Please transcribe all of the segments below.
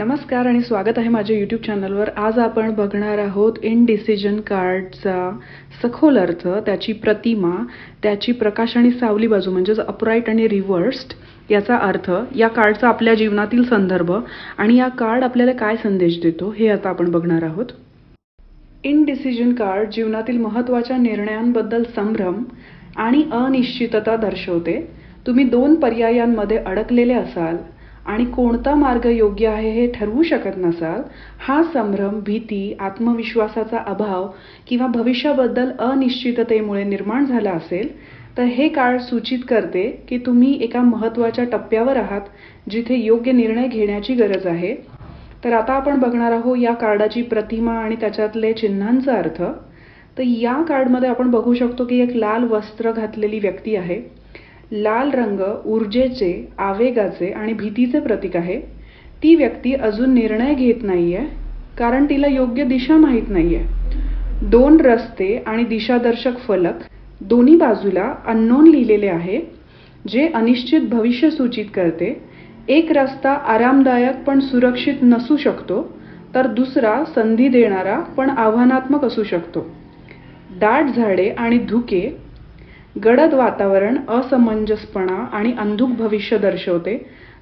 नमस्कार आणि स्वागत आहे माझ्या यूट्यूब चॅनलवर आज आपण बघणार आहोत इनडिसिजन कार्डचा सखोल अर्थ त्याची प्रतिमा त्याची प्रकाश आणि सावली बाजू म्हणजेच अपराईट आणि रिव्हर्स्ड याचा अर्थ या कार्डचा आपल्या जीवनातील संदर्भ आणि या कार्ड आपल्याला काय संदेश देतो हे आता आपण बघणार आहोत. इनडिसिजन कार्ड जीवनातील महत्त्वाच्या निर्णयांबद्दल संभ्रम आणि अनिश्चितता दर्शवते. तुम्ही दोन पर्यायांमध्ये अडकलेले असाल आणि कोणता मार्ग योग्य आहे हे ठरवू शकत नसाल हा संभ्रम भीती आत्मविश्वासाचा अभाव किंवा भविष्याबद्दल अनिश्चिततेमुळे निर्माण झाला असेल तर हे कार्ड सूचित करते की तुम्ही एका महत्त्वाच्या टप्प्यावर आहात जिथे योग्य निर्णय घेण्याची गरज आहे. तर आता आपण बघणार आहोत या कार्डाची प्रतिमा आणि त्याच्यातले चिन्हांचा अर्थ. तर या कार्डमध्ये आपण बघू शकतो की एक लाल वस्त्र घातलेली व्यक्ती आहे. लाल रंग ऊर्जेचे आवेगाचे आणि भीतीचे प्रतीक आहे. ती व्यक्ती अजून निर्णय घेत नाही आहे कारण तिला योग्य दिशा माहीत नाही आहे दोन रस्ते आणि दिशादर्शक फलक दोन्ही बाजूला अननोन लिहिलेले आहे जे अनिश्चित भविष्य सूचित करते. एक रस्ता आरामदायक पण सुरक्षित नसू शकतो तर दुसरा संधी देणारा पण आव्हानात्मक असू शकतो. दाट झाडे आणि धुके गडद वातावरण असमंजसपणा आणि अंधुक भविष्य दर्शवते.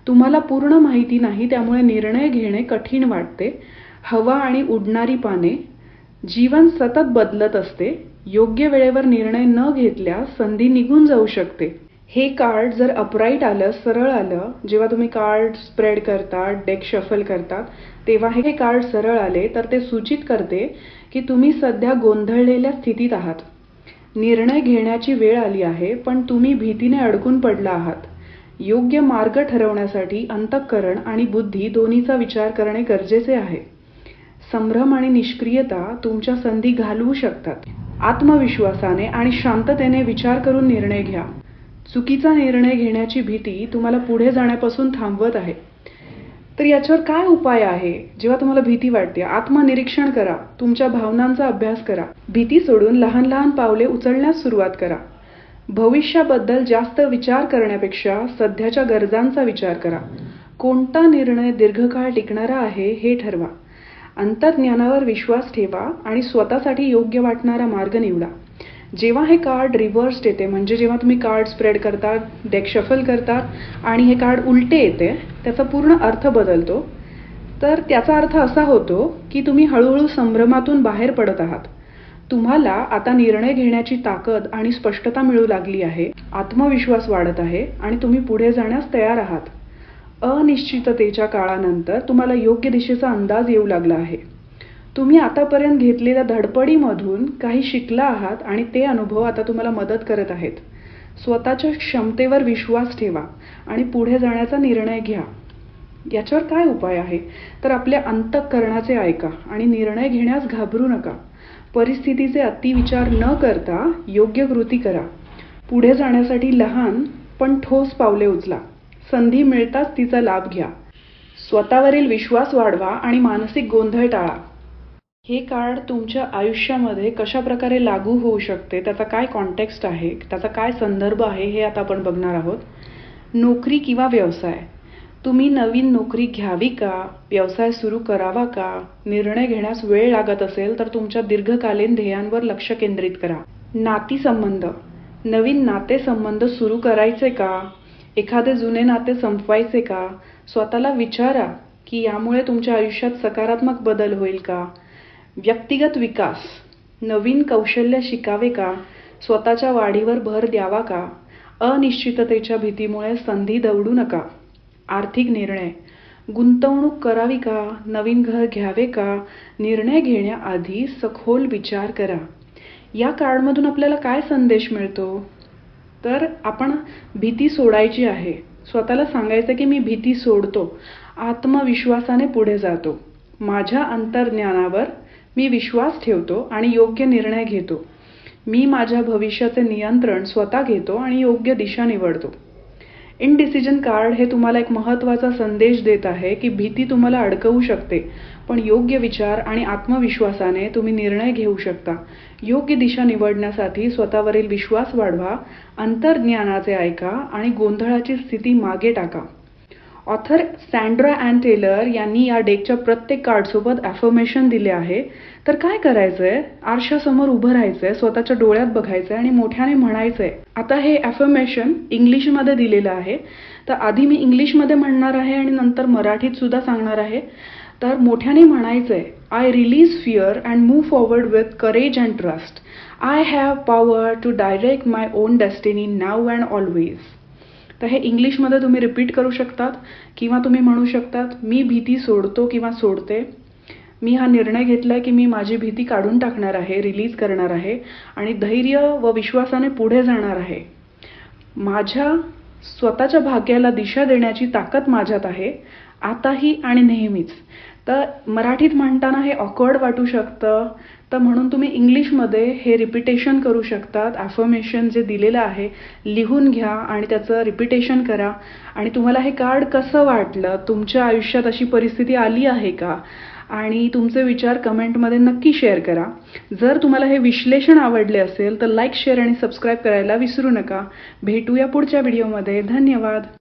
तुम्हाला पूर्ण माहिती नाही त्यामुळे निर्णय घेणे कठीण वाटते. हवा आणि उडणारी पाने. जीवन सतत बदलत असते. योग्य वेळेवर निर्णय न घेतल्यास संधी निघून जाऊ शकते. हे कार्ड जर अपराईट आलं सरळ आलं जेव्हा तुम्ही कार्ड स्प्रेड करतात डेक शफल करतात तेव्हा हे कार्ड सरळ आले तर ते सूचित करते की तुम्ही सध्या गोंधळलेल्या स्थितीत आहात. निर्णय घेण्याची वेळ आली आहे पण तुम्ही भीतीने अडकून पडला आहात. योग्य मार्ग ठरवण्यासाठी अंतःकरण आणि बुद्धी दोन्हीचा विचार करणे गरजेचे आहे. संभ्रम आणि निष्क्रियता तुमच्या संधी घालवू शकतात. आत्मविश्वासाने आणि शांततेने विचार करून निर्णय घ्या. चुकीचा निर्णय घेण्याची भीती तुम्हाला पुढे जाण्यापासून थांबवत आहे. तर याच्यावर काय उपाय आहे? जेव्हा तुम्हाला भीती वाटते आत्मनिरीक्षण करा तुमच्या भावनांचा अभ्यास करा भीती सोडून लहान लहान पावले उचलण्यास सुरुवात करा. भविष्याबद्दल जास्त विचार करण्यापेक्षा सध्याच्या गरजांचा विचार करा. कोणता निर्णय दीर्घकाळ टिकणारा आहे हे ठरवा. अंतर्ज्ञानावर विश्वास ठेवा आणि स्वतःसाठी योग्य वाटणारा मार्ग निवडा. जेव्हा हे कार्ड रिव्हर्स्ड येते म्हणजे जेव्हा तुम्ही कार्ड स्प्रेड करतात डेक शफल करतात आणि हे कार्ड उलटे येते त्याचा पूर्ण अर्थ बदलतो. तर त्याचा अर्थ असा होतो की तुम्ही हळूहळू संभ्रमातून बाहेर पडत आहात. तुम्हाला आता निर्णय घेण्याची ताकद आणि स्पष्टता मिळू लागली आहे आत्मविश्वास वाढत आहे आणि तुम्ही पुढे जाण्यास तयार आहात. अनिश्चिततेच्या काळानंतर तुम्हाला योग्य दिशेचा अंदाज येऊ लागला आहे. तुम्ही आतापर्यंत घेतलेल्या धडपडीमधून काही शिकला आहात आणि ते अनुभव आता तुम्हाला मदत करत आहेत. स्वतःच्या क्षमतेवर विश्वास ठेवा आणि पुढे जाण्याचा निर्णय घ्या. याच्यावर काय उपाय आहे? तर आपल्या अंतःकरणाचे ऐका आणि निर्णय घेण्यास घाबरू नका. परिस्थितीचे अतिविचार न करता योग्य कृती करा. पुढे जाण्यासाठी लहान पण ठोस पावले उचला. संधी मिळताच तिचा लाभ घ्या. स्वतःवरील विश्वास वाढवा आणि मानसिक गोंधळ टाळा. हे कार्ड तुमच्या आयुष्यामध्ये कशा प्रकारे लागू होऊ शकते? त्याचा काय कॉन्टेक्स्ट आहे? त्याचा काय संदर्भ आहे हे आता आपण बघणार आहोत. नोकरी किंवा व्यवसाय? तुम्ही नवीन नोकरी घ्यावी का? व्यवसाय सुरू करावा का? निर्णय घेण्यास वेळ लागत असेल तर तुमच्या दीर्घकालीन ध्येयांवर लक्ष केंद्रित करा. नातीसंबंध नवीन नातेसंबंध सुरू करायचे का? एखादे जुने नाते संपवायचे का? स्वतःला विचारा की यामुळे तुमच्या आयुष्यात सकारात्मक बदल होईल का? व्यक्तिगत विकास. नवीन कौशल्य शिकावे का? स्वतःच्या वाढीवर भर द्यावा का? अनिश्चिततेच्या भीतीमुळे संधी दवडू नका. आर्थिक निर्णय. गुंतवणूक करावी का? नवीन घर घ्यावे का? निर्णय घेण्याआधी सखोल विचार करा. या कार्डमधून आपल्याला काय संदेश मिळतो? तर आपण भीती सोडायची आहे. स्वतःला सांगायचं की मी भीती सोडतो. आत्मविश्वासाने पुढे जातो. माझ्या अंतर्ज्ञानावर मी विश्वास ठेवतो आणि योग्य निर्णय घेतो. मी माझ्या भविष्याचे नियंत्रण स्वतः घेतो आणि योग्य दिशा निवडतो. इनडिसिजन कार्ड हे तुम्हाला एक महत्त्वाचा संदेश देत आहे की भीती तुम्हाला अडकवू शकते पण योग्य विचार आणि आत्मविश्वासाने तुम्ही निर्णय घेऊ शकता. योग्य दिशा निवडण्यासाठी स्वतःवरील विश्वास वाढवा अंतर्ज्ञानाचे ऐका आणि गोंधळाची स्थिती मागे टाका. ऑथर सँड्रा अँड टेलर यांनी या डेकच्या प्रत्येक कार्डसोबत ॲफर्मेशन दिले आहे. तर काय करायचं आहे आरशासमोर उभं राहायचं आहे स्वतःच्या डोळ्यात बघायचं आहे आणि मोठ्याने म्हणायचं आहे आता हे ॲफर्मेशन इंग्लिशमध्ये दिलेलं आहे. तर आधी मी इंग्लिशमध्ये म्हणणार आहे आणि नंतर मराठीतसुद्धा सांगणार आहे. तर मोठ्याने म्हणायचं आहे I release fear and move forward with courage and trust I have power to direct my own destiny now and always तर हे इंग्लिशमध्ये तुम्ही रिपीट करू शकतात किंवा तुम्ही म्हणू शकतात मी भीती सोडतो किंवा सोडते. मी हा निर्णय घेतला आहे की मी माझी भीती काढून टाकणार आहे रिलीज करणार आहे आणि धैर्य व विश्वासाने पुढे जाणार आहे. माझ्या स्वतःच्या भाग्याला दिशा देण्याची ताकद माझ्यात आहे. आताही आणि नेहमीच. तर मराठीत म्हणताना हे ऑकवर्ड वाटू शकतं. तर म्हणून तुम्ही इंग्लिशमध्ये हे रिपिटेशन करू शकतात. ॲफर्मेशन जे दिलेलं आहे लिहून घ्या आणि त्याचं रिपिटेशन करा. आणि तुम्हाला हे कार्ड कसं वाटलं? तुमच्या आयुष्यात अशी परिस्थिती आली आहे का? आणि तुमचे विचार कमेंटमध्ये नक्की शेअर करा. जर तुम्हाला हे विश्लेषण आवडले असेल तर लाईक शेअर आणि सबस्क्राईब करायला विसरू नका. भेटूया पुढच्या व्हिडिओमध्ये धन्यवाद.